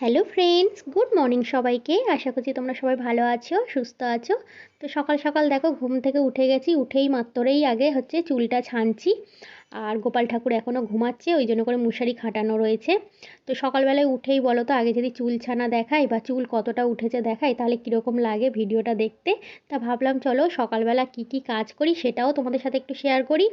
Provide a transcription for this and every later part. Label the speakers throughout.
Speaker 1: Hello friends good morning সবাইকে। আশা করছি তোমরা সবাই ভালো আছো, সুস্থ আছো। তো সকাল সকাল দেখো, ঘুম থেকে উঠে গেছি, উঠেই মাত্রই আগে হচ্ছে চুলটা ছানছি। আর গোপাল ঠাকুর এখনও ঘুমাচ্ছে, ওই জন্য করে মশারি খাটানো রয়েছে। তো সকালবেলায় উঠেই বলো তো, আগে যদি চুল ছানা দেখাই বা চুল কতটা উঠেছে দেখাই, তাহলে কীরকম লাগে ভিডিওটা দেখতে? তা ভাবলাম চলো, সকালবেলা কি কি কাজ করি সেটাও তোমাদের সাথে একটু শেয়ার করি।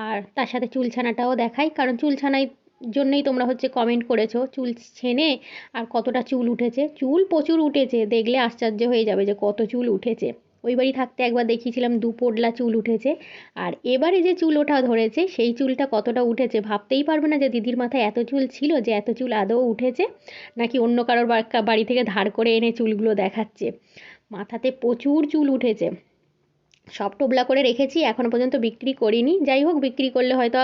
Speaker 1: আর তার সাথে চুল ছানাটাও দেখাই, কারণ চুল ছানায় জন্যই তোমরা হচ্ছে কমেন্ট করেছ, চুল ছেনে আর কতটা চুল উঠেছে। চুল প্রচুর উঠেছে, দেখলে আশ্চর্য হয়ে যাবে যে কত চুল উঠেছে। ওই বাড়ি থাকতে একবার দেখিয়েছিলাম দু পোডলা চুল উঠেছে। আর এবারে যে চুল ওঠা ধরেছে, সেই চুলটা কতটা উঠেছে ভাবতেই পারবে না যে দিদির মাথায় এত চুল ছিল যে এত চুল আদৌ উঠেছে, নাকি অন্য কারোর বাড়ি থেকে ধার করে এনে চুলগুলো দেখাচ্ছে। মাথাতে প্রচুর চুল উঠেছে। সব টোবলা করে রেখেছি এখনও পর্যন্ত বিক্রি করিনি। যাই হোক, বিক্রি করলে হয়তো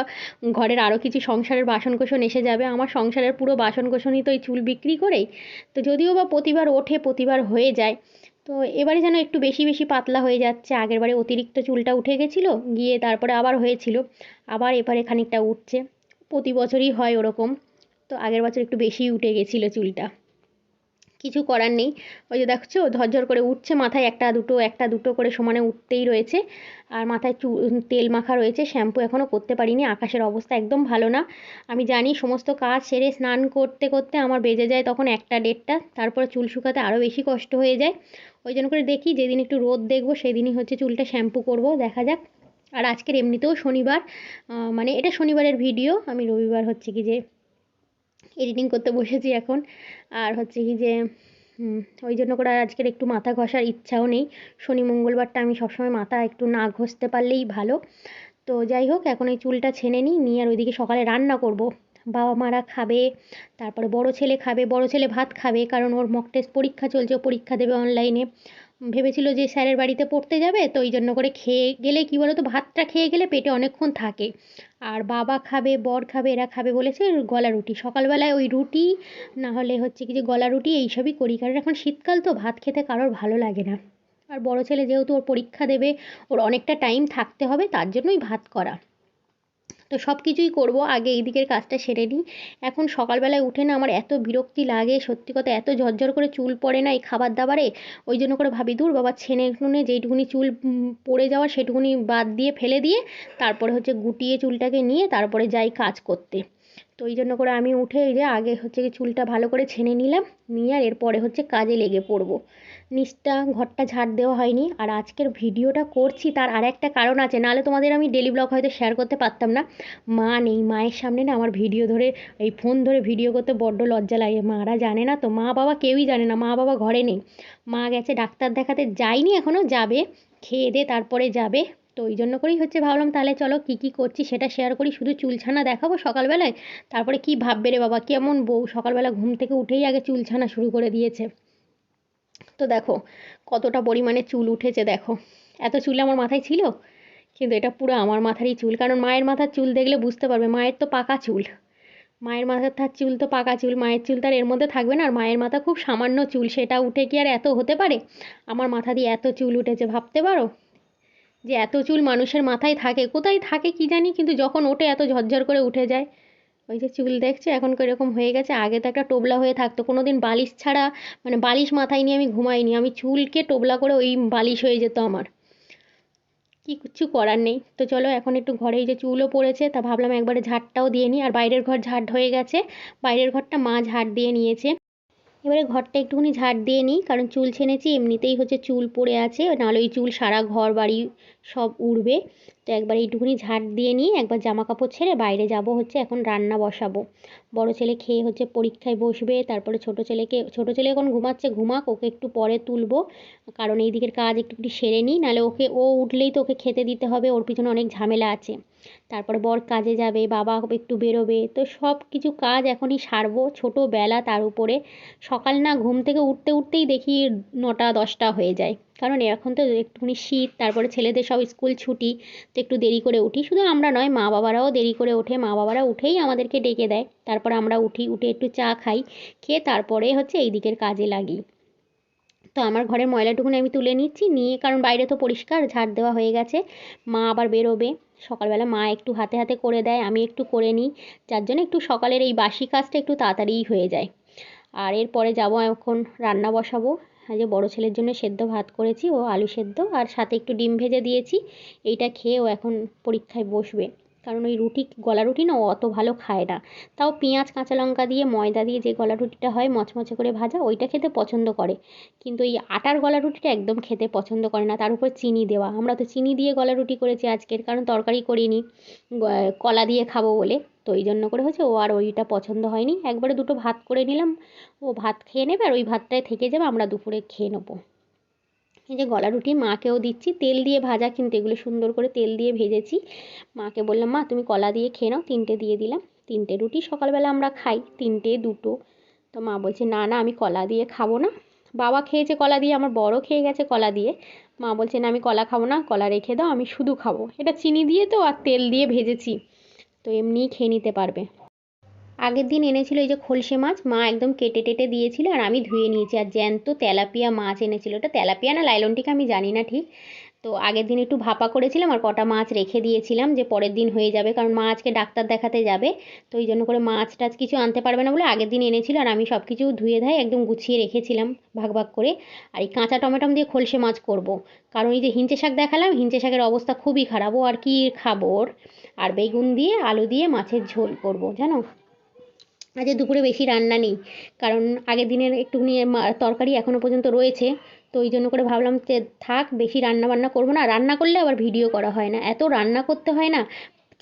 Speaker 1: ঘরের আরও কিছু সংসারের বাসনকোসন এসে যাবে। আমার সংসারের পুরো বাসনকোসনই তো এই চুল বিক্রি করেই। তো যদিও বা প্রতিবার ওঠে, প্রতিবার হয়ে যায়। তো এবারে যেন একটু বেশি বেশি পাতলা হয়ে যাচ্ছে। আগের বারে অতিরিক্ত চুলটা উঠে গেছিল, গিয়ে তারপরে আবার হয়েছিল। আবার এবারে খানিকটা উঠছে। প্রতি বছরই হয় ওরকম। তো আগের বছর একটু বেশিই উঠে গেছিল চুলটা। কিছু করার নেই। ওই যে দেখছ, ঝরঝর করে উঠছে মাথায় একটা দুটো একটা দুটো করে সমানে উঠতেই রয়েছে। আর মাথায় চু তেল মাখা রয়েছে, শ্যাম্পু এখনও করতে পারিনি, আকাশের অবস্থা একদম ভালো না। আমি জানি সমস্ত কাজ সেরে স্নান করতে করতে আমার বেজে যায় তখন একটা ডেটটা তারপরে চুল শুকাতে আরও বেশি কষ্ট হয়ে যায়। ওই জন্য করে দেখি যেদিন একটু রোদ দেখব সেদিনই হচ্ছে চুলটা শ্যাম্পু করব, দেখা যাক। আর আজকের এমনিতেও শনিবার মানে এটা শনিবারের ভিডিও, আমি রবিবার হচ্ছে কি যে এডিটিং করতে বসেছি এখন। আর হচ্ছে কি যে ওই জন্য করে আর আজকের একটু মাথা ঘষার ইচ্ছাও নেই। শনি, মঙ্গলবারটা আমি সবসময় মাথা একটু না ঘষতে পারলেই ভালো। তো যাই হোক, এখন এই চুলটা ছেনে নিই, নিয়ে আর ওইদিকে সকালে রান্না করব। বাবা মারা খাবে, তারপরে বড় ছেলে খাবে, বড় ছেলে ভাত খাবে, কারণ ওর মক টেস্ট পরীক্ষা চলছে পরীক্ষা দেবে অনলাইনে ভেবেছিল যে স্যারের বাড়িতে পড়তে যাবে, তো ওই জন্য করে খেয়ে গেলে কী বলো তো ভাতটা খেয়ে গেলে পেটে অনেকক্ষণ থাকে। আর বাবা খাবে, বর খাবে, এরা খাবে বলেছে গলা রুটি। সকালবেলায় ওই রুটি, না হলে হচ্ছে কি যে গলা রুটি, এইসবই করি। কারণ এখন শীতকাল তো ভাত খেতে কারোর ভালো লাগে না। আর বড় ছেলে যেহেতু ওর পরীক্ষা দেবে, ওর অনেকটা টাইম থাকতে হবে, তার জন্যই ভাত করা। তো সব কিছুই করব, আগে এই দিকের কাজটা সেরে নিই। এখন সকালবেলায় উঠে না আমার এত বিরক্তি লাগে, সত্যি কথা এত ঝরঝর করে চুল পড়ে না এই খাবার দাবারে ওই জন্য করে ভাবি দূর বাবা, ছেনে নুনে যেইটুকুনি চুল পড়ে যাওয়া সেটুকুনি বাদ দিয়ে ফেলে দিয়ে তারপরে হচ্ছে গুটিয়ে চুলটাকে নিয়ে তারপরে যাই কাজ করতে। তো ওই জন্য করে আমি উঠে এই যে আগে হচ্ছে চুলটা ভালো করে ছেনে নিলাম, নিয়ে আর এরপরে হচ্ছে কাজে লেগে পড়ব। নিচটা ঘরটা ঝাড় দেওয়া হয়নি। আর আজকের ভিডিওটা করছি, তার আর একটা কারণ আছে। নাহলে তোমাদের আমি ডেলি ব্লগ হয়তো শেয়ার করতে পারতাম না। মা নেই, মায়ের সামনে না আমার ভিডিও ধরে, এই ফোন ধরে ভিডিও করতে বড্ড লজ্জা লাগে। মারা জানে না তো, মা বাবা কেউই জানে না, মা বাবা ঘরে নেই। মা গেছে ডাক্তার দেখাতে, যায়নি এখনও যাবে, খেয়ে দে, তারপরে যাবে। তো ওই জন্য করেই হচ্ছে, ভাবলাম তাহলে চলো কী কী করছি সেটা শেয়ার করি, শুধু চুলছানা দেখাবো সকালবেলায়। তারপরে কী ভাববে রে বাবা, কেমন বউ সকালবেলা ঘুম থেকে উঠেই আগে চুলছানা শুরু করে দিয়েছে। তো দেখো, কতটা পরিমাণে চুল উঠেছে দেখো। এত চুল আমার মাথায় ছিল, কিন্তু এটা পুরো আমার মাথারই চুল, কারণ মায়ের মাথার চুল দেখলে বুঝতে পারবে, মায়ের তো পাকা চুল। মায়ের মাথার থার চুল তো পাকা চুল, মায়ের চুল তার এর মধ্যে থাকবে না, আর মায়ের মাথা খুব সামান্য চুল, সেটা উঠে কি আর এত হতে পারে? আমার মাথা দিয়ে এত চুল উঠেছে, ভাবতে পারো? যে এত চুল মানুষের মাথায় থাকে, কোথায় থাকে কি জানি, কিন্তু যখন ওঠে এত ঝরঝর করে উঠে যায়। ওই যে চুল দেখছে? এখন এরকম হয়ে গেছে? আগে তো একটা টোবলা হয়ে থাকতো। কোনো দিন বালিশ ছাড়া মানে বালিশ মাথায় নিয়ে আমি ঘুমাইনি। আমি চুলকে টোবলা করে ওই বালিশ হয়ে যেত আমার। কি কিছু করার নেই। তো চলো এখন একটু ঘরে যে চুলও পড়েছে, তা ভাবলাম একবারে ঝাড়টাও দিয়ে নিই। আর বাইরের ঘর ঝাড় হয়ে গেছে। বাইরের ঘরটা মা ঝাড় দিয়ে নিয়েছে। এবারে ঘরটা একটুখানি ঝাড় দিয়ে নিই, কারণ চুল ছেনেছি, এমনিতেই হচ্ছে চুল পড়ে আছে। নাহলে ওই চুল সারা ঘর বাড়ি সব উড়বে। তো একবার এইটুকুনি ঝাড় দিয়ে নিয়ে একবার জামা কাপড় ছেড়ে বাইরে যাব হচ্ছে এখন রান্না বসাবো। বড় ছেলে খেয়ে হচ্ছে পরীক্ষায় বসবে, তারপরে ছোট ছেলেকে, ছোট ছেলে এখন ঘুমাচ্ছে, ঘুমাক, ওকে একটু পরে তুলবো। কারণ এই দিকের কাজ একটু একটু সেরে নিই, নাহলে ওকে, ও উঠলেই তো ওকে খেতে দিতে হবে, ওর পিছনে অনেক ঝামেলা আছে। তারপরে বর কাজে যাবে, বাবা একটু বেরোবে, তো সব কিছু কাজ এখনই সারবো ছোটোবেলা তার উপরে। সকাল না ঘুম থেকে উঠতে, উঠতেই দেখি নটা দশটা হয়ে যায়। কারণ এখন তো একটুখানি শীত, তারপরে ছেলেদের সব স্কুল ছুটি, তো একটু দেরি করে উঠি। শুধু আমরা নয়, মা বাবারাও দেরি করে ওঠে। মা বাবারা উঠেই আমাদেরকে ডেকে দেয়। তারপর আমরা উঠি, উঠে একটু চা খাই, খেয়ে তারপরে হচ্ছে এই দিকের কাজে লাগি। তো আমার ঘরের ময়লাটুকুনি আমি তুলে নিচ্ছি, নিয়ে, কারণ বাইরে তো পরিষ্কার, ঝাড় দেওয়া হয়ে গেছে। মা আবার বেরোবে। সকালবেলা মা একটু হাতে হাতে করে দেয়, আমি একটু করে নিই। যার জন্য একটু সকালের এই বাসি কাজটা একটু তাড়াতাড়িই হয়ে যায়। আর এরপরে যাব এখন, রান্না বসাবো। আজ বড় ছেলের জন্য সেদ্ধ ভাত করেছি, ও আলু সেদ্ধ, আর সাথে একটু ডিম ভেজে দিয়েছি। এইটা খেয়ে ও এখন পরীক্ষায় বসবে। কারণ ওই রুটি, গলা রুটি না অত ভালো খায় না। তাও পেঁয়াজ, কাঁচা লঙ্কা দিয়ে, ময়দা দিয়ে যে গলা রুটিটা হয়, মচমচে করে ভাজা, ওইটা খেতে পছন্দ করে। কিন্তু এই আটার গলা রুটিটা একদম খেতে পছন্দ করে না। তার উপর চিনি দেওয়া। আমরা তো চিনি দিয়ে গলা রুটি করেছি আজকের, কারণ তরকারি করিনি। কলা দিয়ে খাব বলে। তো ওই জন্য করে হচ্ছে ও আর ওইটা পছন্দ হয়নি। একবারে দুটো ভাত করে নিলাম। ও ভাত খেয়ে নেবে আর ওই ভাতটায় থেকে যাবে, আমরা দুপুরে খেয়ে নেব। এই যে গলা রুটি মাকেও দিচ্ছি, তেল দিয়ে ভাজা কিন্তু এগুলো সুন্দর করে তেল দিয়ে ভেজেছি। মাকে বললাম, মা, তুমি কলা দিয়ে খেয়ে নাও, তিনটে দিয়ে দিলাম। তিনটে রুটি সকালবেলা আমরা খাই, তিনটে, দুটো। তো মা বলছে, না না, আমি কলা দিয়ে খাব না। বাবা খেয়েছে কলা দিয়ে, আমার বড় খেয়ে গেছে কলা দিয়ে। মা বলছে, না, আমি কলা খাব না, কলা রেখে দাও, আমি শুধু খাব। এটা চিনি দিয়ে তো আর তেল দিয়ে ভেজেছি, তো এমনিই খেয়ে নিতে পারবে। আগের দিন এনেছিল এই যে খলসে মাছ, মা একদম কেটে টেটে দিয়েছিল আর আমি ধুয়ে নিয়েছি। আর জ্যান্ত তেলাপিয়া মাছ এনেছিল। ওটা তেলাপিয়া না লাইলনটিকা আমি জানি না ঠিক। তো আগের দিন একটু ভাপা করেছিলাম আর কটা মাছ রেখে দিয়েছিলাম যে পরের দিন হয়ে যাবে কারণ মা আজকে ডাক্তার দেখাতে যাবে। তো ওই জন্য করে মাছ টাছ কিছু আনতে পারবে না বলে আগের দিন এনেছিল আর আমি সব কিছু ধুয়ে ধায় একদম গুছিয়ে রেখেছিলাম ভাগ ভাগ করে। আর এই কাঁচা টমেটম দিয়ে খলসে মাছ করব। কারণ এই যে হিঞ্চে শাক দেখালাম, হিঞ্চে শাকের অবস্থা খুবই খারাপ। ও আর কি খাব ওর? আর বেগুন দিয়ে, আলু দিয়ে মাছের ঝোল করব, জানো? আজ দুপুরে বেশি রান্না নেই। কারণ আগের দিনের একটুখানি তরকারি এখনও পর্যন্ত রয়েছে। তো ওই জন্য করে ভাবলাম যে থাক, বেশি রান্না বান্না করব না। রান্না করলে আবার ভিডিও করা হয় না। এত রান্না করতে হয় না,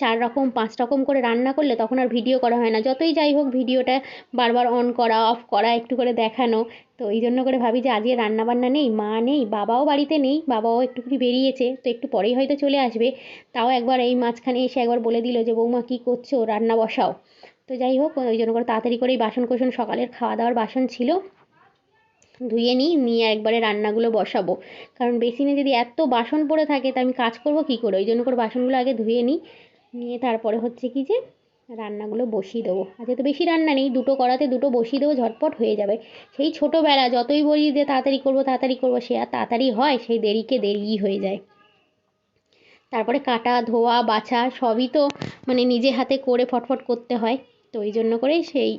Speaker 1: চার রকম, পাঁচ রকম করে রান্না করলে তখন আর ভিডিও করা হয় না। যতই যাই হোক ভিডিওটা বারবার অন করা, অফ করা, একটু করে দেখানো। তো এই জন্য করে ভাবি যে আজকে রান্না বান্না নেই, মা নেই, বাবাও বাড়িতে নেই, বাবাও একটুখানি বেরিয়েছে। তো একটু পরেই হয়তো চলে আসবে। তাও একবার এই মাঝখানে এসে একবার বলে দিল যে, বৌমা, কী করছ? রান্না বসাও। তো যাই হোক, ওই জন্য করে তাড়াতাড়ি করে এই বাসন কোসন, সকালের খাওয়া দাওয়ার বাসন ছিল। ধুয়ে নিই, নিয়ে একবারে রান্নাগুলো বসাবো। কারণ বেসিনে যদি এত বাসন পড়ে থাকে, তা আমি কাজ করব কী করে? ওই জন্য করে বাসনগুলো আগে ধুয়ে নিই, নিয়ে তারপরে হচ্ছে কি যে রান্নাগুলো বসিয়ে দেবো। আজকে তো বেশি রান্না নেই, দুটো কড়াতে দুটো বসিয়ে দেবো, ঝটপট হয়ে যাবে। সেই ছোটোবেলা যতই বলি যে তাড়াতাড়ি করব তাড়াতাড়ি করব, সে আর তাড়াতাড়ি হয়, সেই দেরিকে দেরিই হয়ে যায়। তারপরে কাটা, ধোয়া, বাছা, সবই তো মানে নিজে হাতে করে ফটফট করতে হয়। তো ওই জন্য করে সেই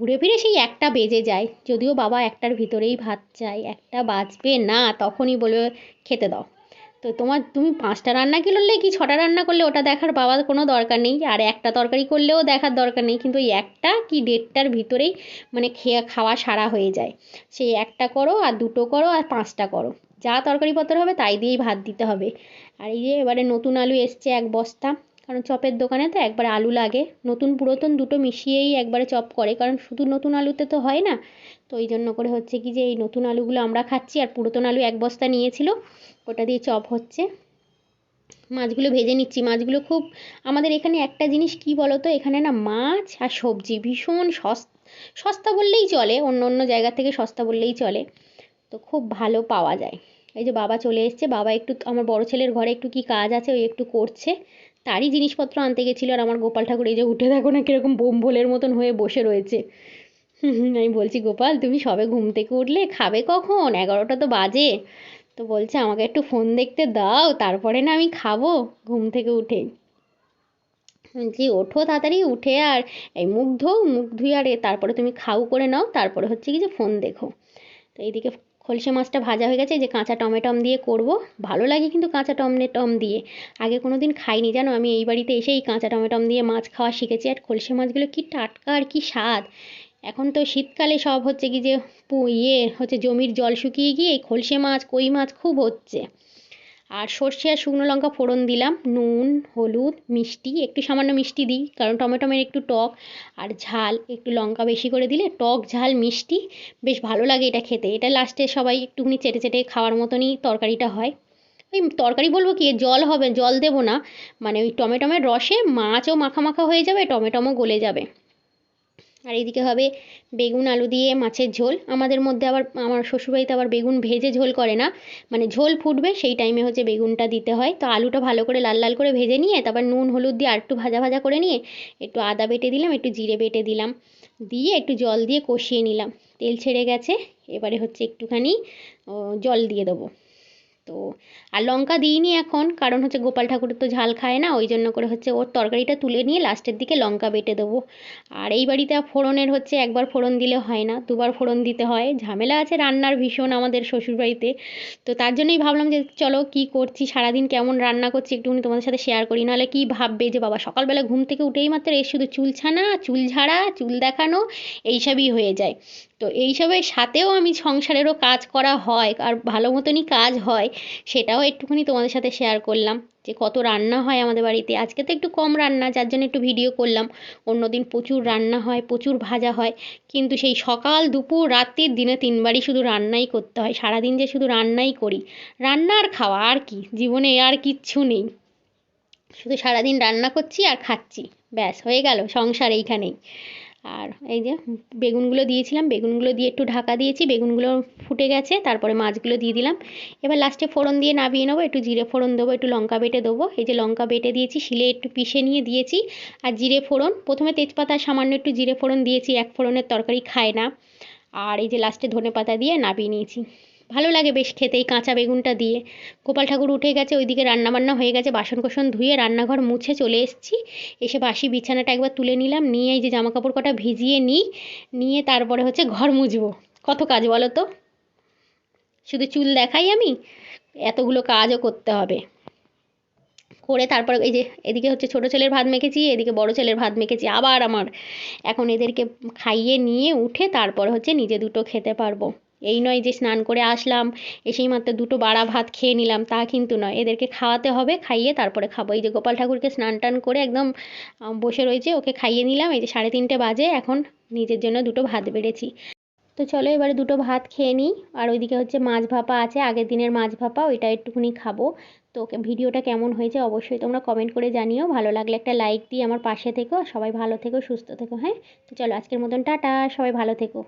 Speaker 1: ঘুরে ফিরে সেই একটা বেজে যায়। যদিও বাবা একটার ভিতরেই ভাত চায়, একটা বাজবে না, তখনই বলবে, খেতে দাও। তো তোমার, তুমি পাঁচটা রান্না করলে কি ছটা রান্না করলে ওটা দেখার বাবার কোনো দরকার নেই, আর একটা তরকারি করলেও দেখার দরকার নেই, কিন্তু ওই একটা কি দেড়টার ভিতরেই মানে খেয়ে, খাওয়া সারা হয়ে যায়। সেই একটা করো আর দুটো করো আর পাঁচটা করো। যা তরকারিপত্র হবে তাই দিয়েই ভাত দিতে হবে। আর এই যে এবারে নতুন আলু এসছে এক বস্তা। কারণ চপের দোকানে তো একবার আলু লাগে। নতুন পুরাতন দুটো মিশিয়েই একবারে চপ করে, কারণ শুধু নতুন আলুতে তো হয় না। তো ওই জন্য করে হচ্ছে কি যে এই নতুন আলুগুলো আমরা খাচ্ছি, আর পুরাতন আলু এক বস্তা নিয়েছিল, ওটা দিয়ে চপ হচ্ছে। মাছগুলো ভেজে নিচ্ছি। মাছগুলো খুব, আমাদের এখানে একটা জিনিস কি বলো তো এখানে না মাছ আর সবজি ভীষণ সস্তা বললেই চলে, অন্য অন্য জায়গা থেকে সস্তা বললেই চলে। তো খুব ভালো পাওয়া যায়। এই যে বাবা চলে এসছে, বাবা একটু, আমার বড় ছেলের ঘরে একটু কি কাজ আছে ওই একটু করছে। তারই জিনিসপত্র আনতে গেছিল আর আমার গোপাল ঠাকুর এই যে উঠে দেখো না কীরকম বোম ভোলের মতন হয়ে বসে রয়েছে। আমি বলছি, গোপাল, তুমি সবে ঘুম থেকে উঠলে, খাবে কখন? এগারোটা তো বাজে। তো বলছে, আমাকে একটু ফোন দেখতে দাও, তারপরে না আমি খাব ঘুম থেকে উঠে। বলছি, ওঠো তাড়াতাড়ি, উঠে আর এই মুখ ধো, মুখ ধুয়ে আর তারপরে তুমি খাও করে নাও, তারপরে হচ্ছে কি যে ফোন দেখো। তো এইদিকে খলসে মাছটা ভাজা হয়ে গেছে যে কাঁচা টমেটম দিয়ে করব। ভালো লাগে কিন্তু কাঁচা টমেটম দিয়ে। আগে কোনো দিন খাইনি, জানো? আমি এই বাড়িতে এসেই কাঁচা টমেটম দিয়ে মাছ খাওয়া শিখেছি। আর খলসে মাছগুলো কি টাটকা আর কি স্বাদ। এখন তো শীতকালে সব হচ্ছে কি যে ইয়ে হচ্ছে জমির জল শুকিয়ে গিয়ে এই খলসে মাছ, কই মাছ খুব হচ্ছে। আর সর্ষে আর শুকনো লঙ্কা ফোড়ন দিলাম। নুন, হলুদ, মিষ্টি, একটু সামান্য মিষ্টি দিই, কারণ টমেটোমের একটু টক আর ঝাল, একটু লঙ্কা বেশি করে দিলে টক, ঝাল, মিষ্টি বেশ ভালো লাগে এটা খেতে। এটা লাস্টে সবাই একটুখানি চেটে চেটে খাওয়ার মতনই তরকারিটা হয়। ওই তরকারি বলব কি, জল হবে, জল দেবো না। মানে ওই টমেটোমের রসে মাছও মাখা মাখা হয়ে যাবে টমেটোমও গলে যাবে। আর এইদিকে হবে বেগুন, আলু দিয়ে মাছের ঝোল। আমাদের মধ্যে আবার, আমার শ্বশুরবাড়িতে আবার বেগুন ভেজে ঝোল করে না। মানে ঝোল ফুটবে, সেই টাইমে হচ্ছে বেগুনটা দিতে হয়। তো আলুটা ভালো করে লাল লাল করে ভেজে নিয়ে, তারপর নুন, হলুদ দিয়ে আর একটু ভাজা ভাজা করে নিয়ে, একটু আদা বেটে দিলাম, একটু জিরে বেটে দিলাম। দিয়ে একটু জল দিয়ে কষিয়ে নিলাম। তেল ছেড়ে গেছে, এবারে হচ্ছে একটুখানি জল দিয়ে দেবো। তো, আর লঙ্কা দিইনি এখন, কারণ হচ্ছে গোপাল ঠাকুরের তো ঝাল খায় না, ওই জন্য করে হচ্ছে ওর তরকারিটা তুলে নিয়ে লাস্টের দিকে লঙ্কা বেটে দেবো। আর এই বাড়িতে ফোড়নের হচ্ছে একবার ফোড়ন দিলে হয় না, দুবার ফোড়ন দিতে হয়, ঝামেলা আছে রান্নার ভীষণ আমাদের শ্বশুরবাড়িতে। তো তার জন্যই ভাবলাম যে চলো কী করছি, সারাদিন কেমন রান্না করছি একটুখানি তোমাদের সাথে শেয়ার করি, নাহলে কী ভাববে যে বাবা সকালবেলা ঘুম থেকে উঠেই মাত্র এর শুধু চুল ছানা, চুল ঝাড়া, চুল দেখানো, এইসবই হয়ে যায়। তো এইসবের সাথেও আমি সংসারেরও কাজ করা হয়, আর ভালো মতনই কাজ হয় সেটাও একটুখানি তোমাদের সাথে শেয়ার করলাম যে কত রান্না হয় আমাদের বাড়িতে। আজকে তো একটু কম রান্না, যার জন্য একটু ভিডিও করলাম। অন্যদিন প্রচুর রান্না হয়, প্রচুর ভাজা হয়। কিন্তু সেই সকাল, দুপুর, রাত্রির দিনে তিনবারই শুধু রান্নাই করতে হয়। সারাদিন যে শুধু রান্নাই করি, রান্না আর খাওয়া আর কি? জীবনে আর কিচ্ছু নেই। শুধু সারাদিন রান্না করছি আর খাচ্ছি। ব্যাস, হয়ে গেল সংসার এইখানেই। আর এই যে বেগুনগুলো দিয়েছিলাম, বেগুনগুলো দিয়ে একটু ঢাকা দিয়েছি, বেগুনগুলো ফুটে গেছে, তারপরে মাছগুলো দিয়ে দিলাম। এবার লাস্টে ফোড়ন দিয়ে নামিয়ে নেব, একটু জিরে ফোড়ন দেবো, একটু লঙ্কা বেটে দেবো। এই যে লঙ্কা বেটে দিয়েছি, শিলে একটু পিষে নিয়ে দিয়েছি, আর জিরে ফোড়ন, প্রথমে তেজপাতা সামান্য একটু জিরে ফোড়ন দিয়েছি, এক ফোড়নের তরকারি খায় না। আর এই যে লাস্টে ধনে পাতা দিয়ে নামিয়ে নিয়েছি। ভালো লাগে বেশ খেতে এই কাঁচা বেগুনটা দিয়ে। গোপাল ঠাকুর উঠে গেছে, ওইদিকে রান্নাবান্না হয়ে গেছে বাসন কোসন ধুয়ে রান্নাঘর মুছে চলে এসেছি। এসে বাসি বিছানাটা একবার তুলে নিলাম, নিয়ে এই যে জামা কাপড় কটা ভিজিয়ে নিই, নিয়ে তারপরে হচ্ছে ঘর মুছবো। কত কাজ বলো তো? শুধু চুল দেখাই আমি, এতগুলো কাজও করতে হবে। করে তারপর এই যে এদিকে হচ্ছে ছোটো ছেলের ভাত মেখেছি, এদিকে বড় ছেলের ভাত মেখেছি, আবার আমার। এখন এদেরকে খাইয়ে নিয়ে উঠে তারপর হচ্ছে নিজে দুটো খেতে পারব। এই নয় যে স্নান করে আসলাম, এসেই মাত্র দুটো বাড়া ভাত খেয়ে নিলাম, তা কিন্তু নয়। এদেরকে খাওয়াতে হবে, খাইয়ে তারপরে খাব। এই যে গোপাল ঠাকুরকে স্নান টান করে একদম বসে রয়েছে, ওকে খাইয়ে নিলাম। এই যে সাড়ে তিনটে বাজে, এখন নিজের জন্য দুটো ভাত বেড়েছি। তো চলো এবারে দুটো ভাত খেয়ে নিই। আর ওইদিকে হচ্ছে মাছ ভাপা আছে, আগের দিনের মাছ ভাপা, ওইটা একটুখানি খাব। তো ওকে, ভিডিওটা কেমন হয়েছে অবশ্যই তোমরা কমেন্ট করে জানিও। ভালো লাগলে একটা লাইক দিয়ে আমার পাশে থেকো। সবাই ভালো থেকো, সুস্থ থেকো হ্যাঁ? তো চলো আজকের মতন টাটা, সবাই ভালো থেকো।